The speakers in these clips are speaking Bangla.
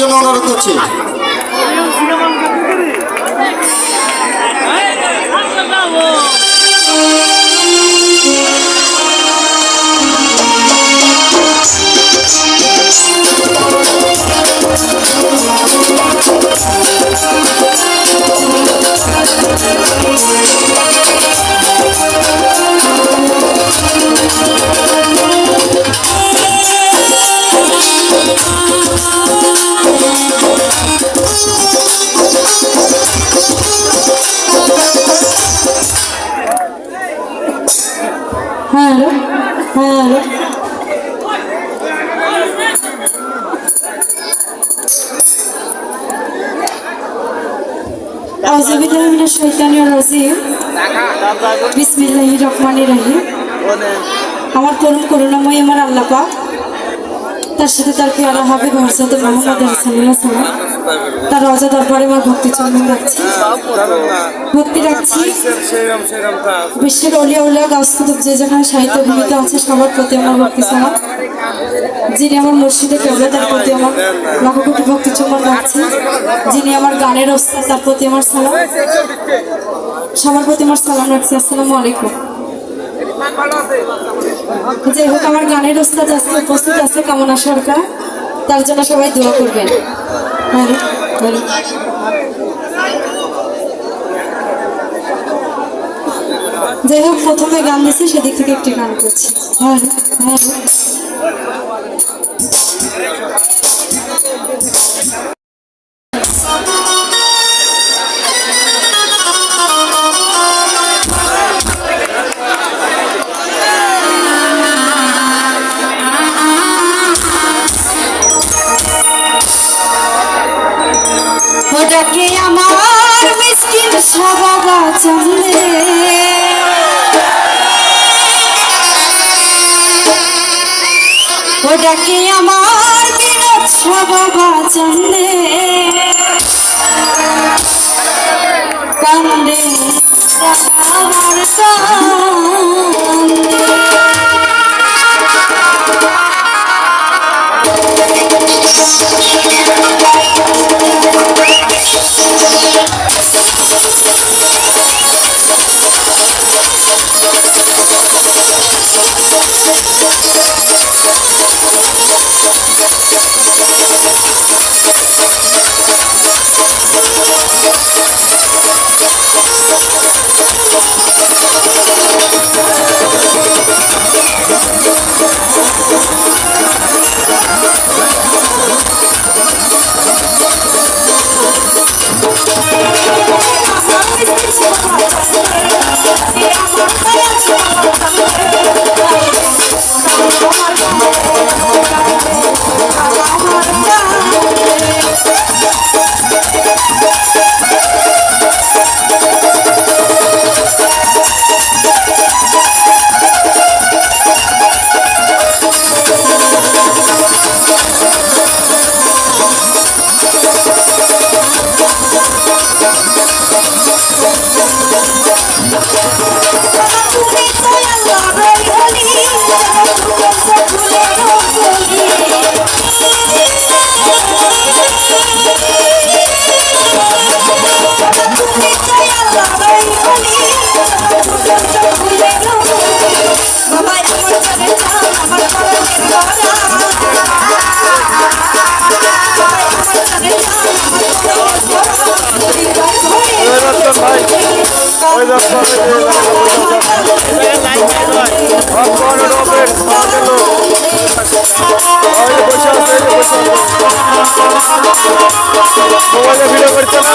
জন্য অনুরোধ করছি হ্যালো আউজুবিল্লাহ শৈতানির রাজিম বিসমিল্লাহ রহমানির রাহিম আমার করুণ করুণাময় আমার আল্লাপা তার সাথে তার পেয়ারা হাবিব হরসাদ মোহাম্মদ হাসান সালাম তার রজা দরবারে আমার ভক্তি চন্দন রাখছি। ভক্তি রাখছি। বিশ্বের অলিয়া উল্লাহ গাছ যে যেখানে সাহিত্য ভূমিতে আছে, সবার প্রতি আমার ভক্তি সালাম যিনি আমার মসজিদে কেবল তার প্রতি আমার লক্ষ ভক্তি চুম্বন রাখছি। যিনি আমার গানের ওস্তাদ, তার প্রতি আমার সালাম। সবার প্রতি আমার সালাম রাখছি। আসসালামু আলাইকুম। যাই হোক, আমার গানের ওস্তাদ উপস্থিত আছে, কামনা সরকার। তার জন্য সবাই দোয়া করবেন। যাই হোক প্রথমে গান দিয়েছি সেদিক থেকে একটি গান করছি। হ্যাঁ হ্যাঁ। ওটাকে আমার বিনোদ সবাবা চলে Oh, মোবাইলে ভিডিও করছে না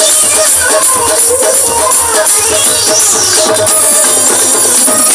Thank you.